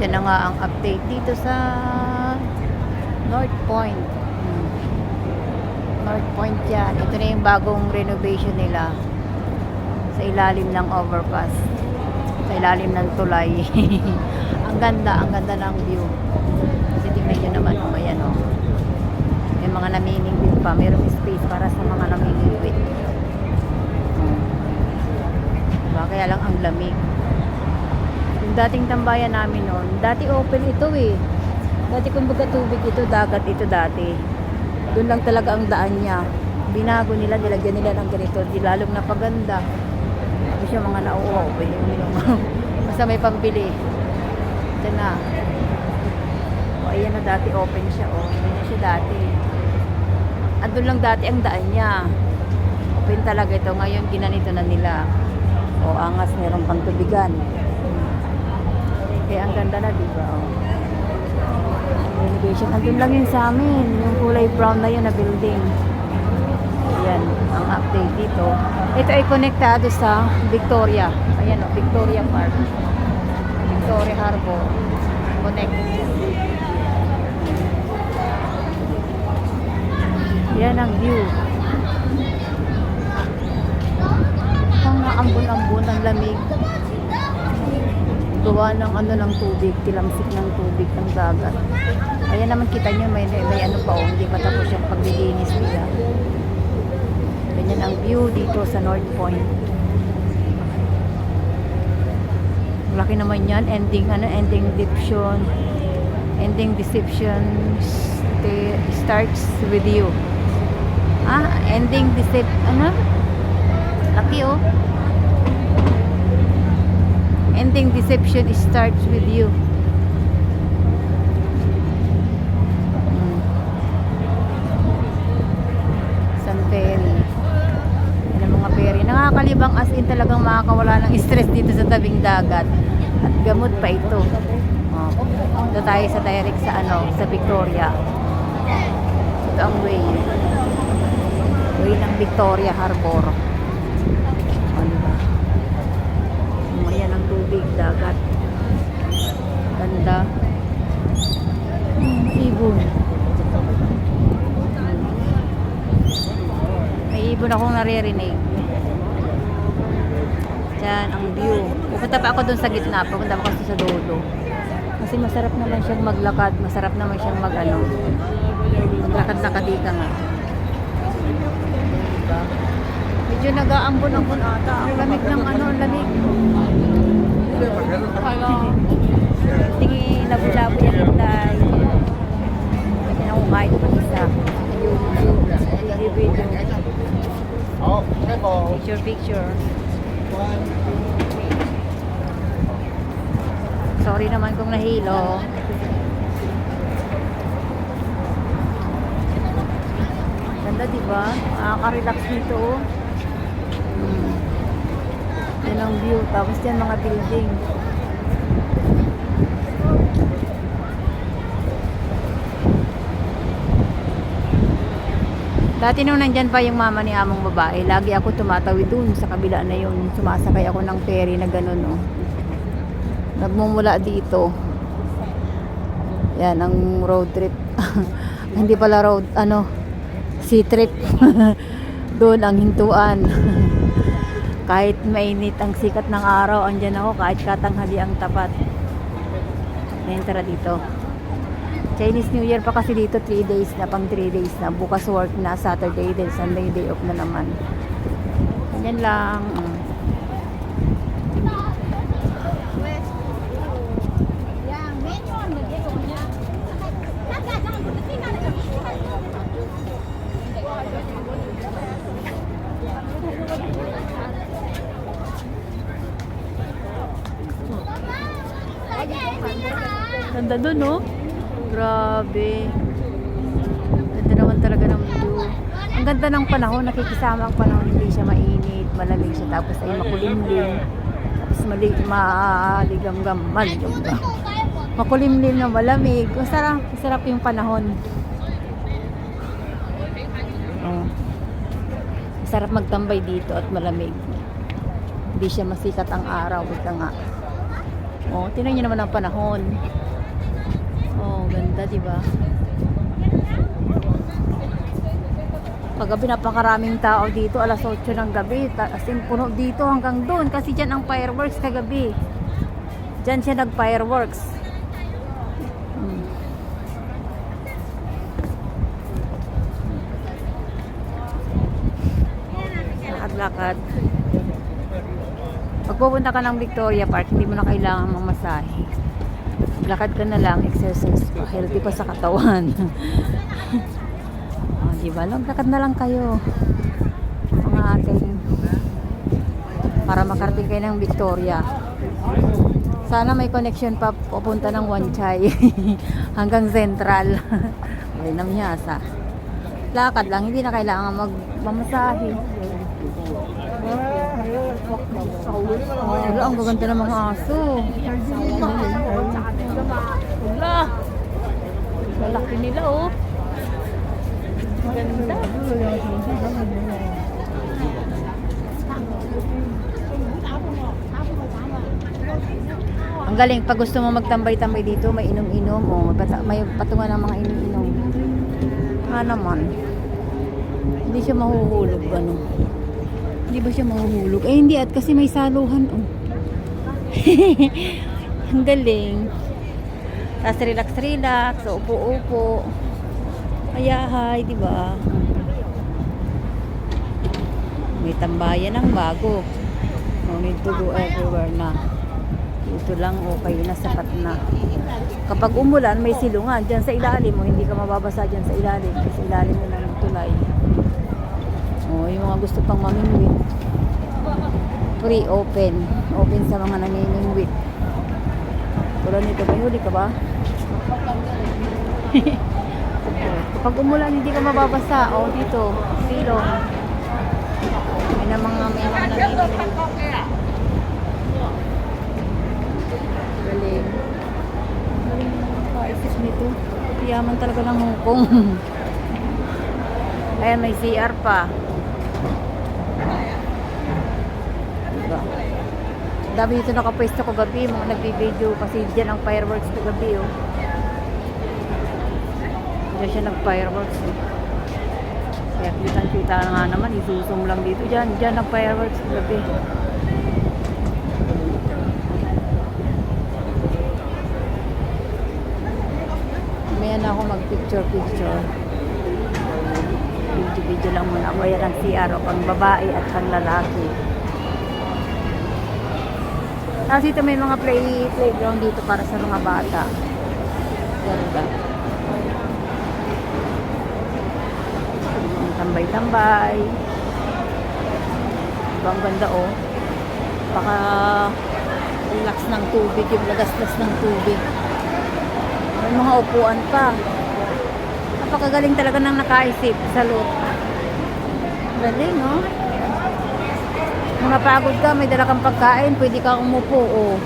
Diyan na nga ang update dito sa North Point. Hmm. North Point yan. Ito na yung bagong renovation nila sa ilalim ng overpass. Sa ilalim ng tulay. ang ganda, ang ganda ng view. Kasi tingnan naman, oh, ayan oh. May mga namimingwit pa. Mayroong space para sa mga namimingwit. Diba? Kaya lang ang lamig. Dating tambayan namin noon, dati open ito eh. Dati kumbaga tubig ito, dagat ito dati. Doon lang talaga ang daan niya. Binago nila, nilagyan nila ng ganito, di lalong napaganda. Tapos yung mga nauuhaw, pwede yung minum. Basta may pambili. Ito na. O, ayan na dati open siya. O, hindi na siya dati. Andun lang dati ang daan niya. Open talaga ito. Ngayon, ginanito na nila. O, angas, meron pang tubigan. Kaya ang ganda na, di ba? O. Renovation. Andun lang yun sa amin. Yung kulay brown na yun na building. Ayan, ang update dito. Ito ay konektado sa Victoria. Ayan o, Victoria Park. Victoria Harbor. Connect. Yan ang view. Ang ambon-ambon ang lamig. Gawa ng ano ng tubig, tilamsik ng tubig ng dagat. Ayan naman kita nyo, may, may ano pa oh, hindi pa tapos yung paglilinis nila. Ganyan ang view dito sa North Point. Laki naman yan, ending ano, ending deception. Ending deception st- starts with you. Ah, ending decep ano? Laki oh. Ending deception starts with you. San Ferry. Yan mga ferry. Nakakalibang as in talagang makakawala ng stress dito sa tabing dagat. At gamot pa ito. Oh. Ito tayo sa direct sa ano, sa Victoria. Ito ang way. Way ng Victoria Harbor. O, diba? Oh, Ayan ang tubig, dagat. Ganda. Hmm, ibon. May ibon akong naririnig. Diyan, ang view. Pupunta pa ako dun sa gitna. Pupunta pa kasi sa dulo. Kasi masarap naman siyang maglakad. Masarap naman siyang mag ano. Maglakad-lakad dito nga. Medyo nag-aambon-ambon ata. Ang lamig ng ano, ang lamig. Tingin, labo-labo yung hintay. Kasi na kumain pa isa. YouTube, video. Picture, picture. Sorry naman kung nahilo. Ganda, di ba? Nakaka-relax dito. oh. Hmm. Ang view. Tapos yan mga building. Dati nung nandyan pa yung mama ni among babae, lagi ako tumatawid dun sa kabila na yun. Sumasakay ako ng ferry na ganun, oh nagmumula dito yan ang road trip hindi pala road ano sea trip doon ang hintuan kahit mainit ang sikat ng araw andyan ako kahit katanghali ang tapat. Ngayon tara dito. Chinese New Year pa kasi dito 3 days na pang 3 days na. Bukas work na Saturday din Sunday day off na naman. Ganyan lang Ganda dun, no? Grabe. Ganda naman talaga ng view. Ang ganda ng panahon, nakikisama ang panahon, hindi siya mainit, malamig siya, tapos ay makulimlim. Tapos malig, maligam-gam, maligam-gam. Makulimlim na malamig. Masarap, masarap yung panahon. Oh. Masarap magtambay dito at malamig. Hindi siya masikat ang araw. Ika nga. Oh, tingnan niyo naman ang panahon. Oh, ganda, di ba? Paggabi napakaraming tao dito, alas 8 ng gabi. As in, puno dito hanggang doon kasi dyan ang fireworks kagabi. Dyan siya nag-fireworks. Hmm. Lakad-lakad. Ka ng Victoria Park, hindi mo na kailangan mamasahe. Lakad ka na lang, exercise pa. Healthy pa sa katawan. oh, di ba? Lakad na lang kayo. Mga ating para makarating kayo ng Victoria. Sana may connection pa papunta ng Wanchay hanggang Central. Ay, namyasa. Lakad lang, hindi na kailangan magmamasahe. Wala, ang gaganda ng mga aso. Wala. Lalaki nila, oh. Ganda. Ang galing, pag gusto mo magtambay-tambay dito, may inom-inom, oh. May, patungan ng mga inom-inom. Ah, naman. Hindi siya mahuhulog, ano. Hindi ba siya mahuhulog? Eh, hindi. At kasi may saluhan, oh. Ang galing. Tapos relax-relax. So, upo-upo. Ayahay, di ba? May tambayan ng bago. No need to go everywhere na. Dito lang okay na, sapat na. Kapag umulan, may silungan. Diyan sa ilalim mo, hindi ka mababasa dyan sa ilalim. Sa ilalim mo ng tulay. O, yung mga gusto pang mamingwit. Free, open. Open sa mga naniningwit. Tulad nito, may huli ka ba? Kapag umulan, hindi ka mababasa. O, dito, silong. May na mga, may mga naniningwit. Galing. Galing ng mga kaisip nito. Yaman talaga ng Hong Kong. Ayan, may CR pa. Dami dito nakapwesto ko gabi, mga nagbibideo kasi dyan ang fireworks ko gabi, oh. Diyan siya nag-fireworks, eh. Kaya kitang-kita na nga naman, isusum lang dito. Dyan, dyan ang fireworks ko gabi. Mamaya na ako mag-picture-picture. Video-video lang muna ako. Yan ang CR o pang babae at pang lalaki. Tapos dito may mga play playground dito para sa mga bata. Ganda. Tambay-tambay. Diba ang ganda oh. Baka relax ng tubig, yung lagaslas ng tubig. May mga upuan pa. Napakagaling talaga ng nakaisip sa loob. Galing, no? Kung napagod ka, may dala kang pagkain, pwede kang umupo, o.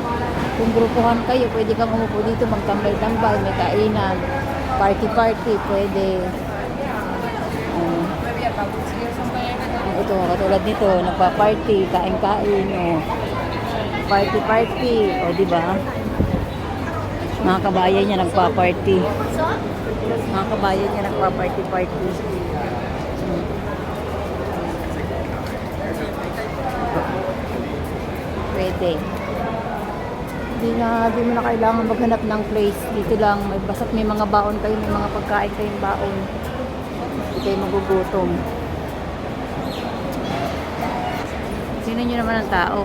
Kung grupuhan kayo, pwede kang umupo dito, magtambay-tambay, may kainan. Party-party, pwede. Um, ito, katulad nito, nagpa-party, kain-kain, o. Party-party, o, di ba? Mga kabayan niya nagpa-party. Mga kabayan niya nagpa-party-party. Hmm. Pwede. Hindi na, hindi mo na kailangan maghanap ng place. Dito lang, may, basta't may mga baon kayo, may mga pagkain kayong baon. Hindi kayo magugutom. Sino nyo naman ang tao?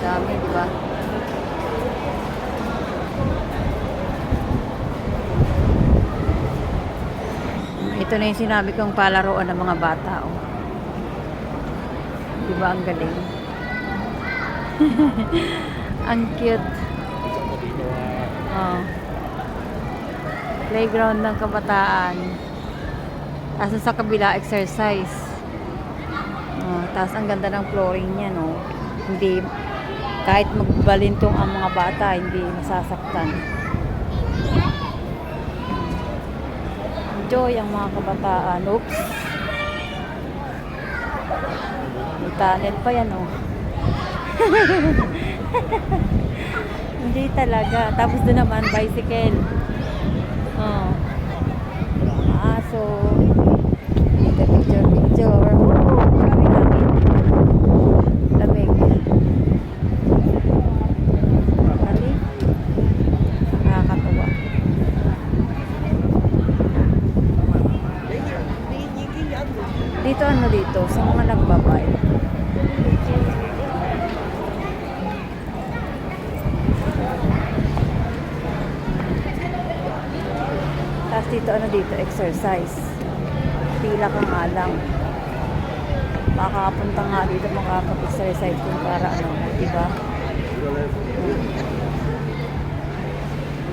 Dami, di ba? Ito na yung sinabi kong palaruan ng mga bata. Oh. Di ba ang galing? ang cute. Oh. Playground ng kabataan. Tapos sa kabila, exercise. Oh, tapos ang ganda ng flooring niya, no? Hindi, kahit magbalintong ang mga bata, hindi masasaktan. Enjoy ang mga kabataan. Oops. May tunnel pa yan, oh. Hindi talaga. Tapos doon naman, bicycle. Oh. Mga aso. Dito picture, picture. Oh, marami langit. Lamig. Marami. Nakakatuwa. Dito ano dito? Sa mga nagbabay. Tapos dito? Exercise. Pila ka nga lang. Makakapunta nga dito makakapag-exercise kung para ano, di ba?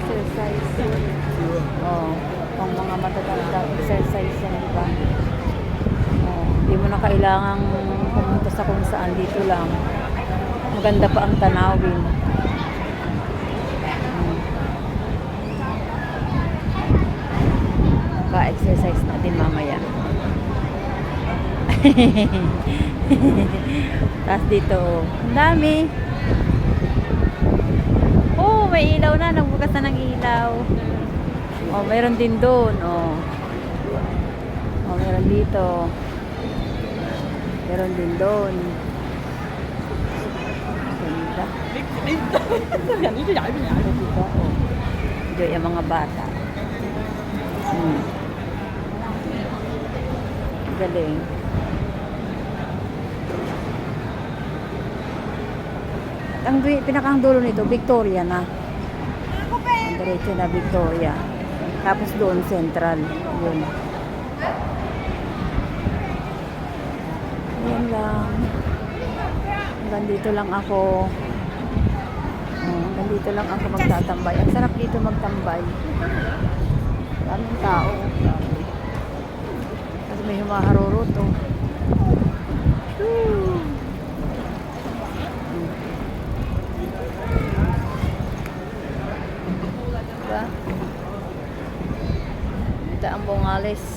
Exercise. Oh, pang mga matatandang exercise yan, di ba? Oh, hindi mo na kailangang pumunta sa kung saan dito lang. Maganda pa ang tanawin. Hmm. Pa-exercise natin mamaya. Tapos dito, ang dami. Oh, may ilaw na. Nagbukas na ng ilaw. Oh, mayroon din doon. Oh. Oh, meron dito. Meron din doon. Ganda. Ganda. Enjoy ang mga bata. Hmm. Galing. At ang pinakang dulo nito, Victoria na. Ang diretso na Victoria. Tapos doon, Central. Yun. Yan lang. Hanggang dito lang ako. Oh, hanggang dito lang ako magtatambay. Ang sarap dito magtambay. Maraming tao. Kasi may humaharuro to. Whew. Diba? Ito ang Bongales. Ganda dito, diba?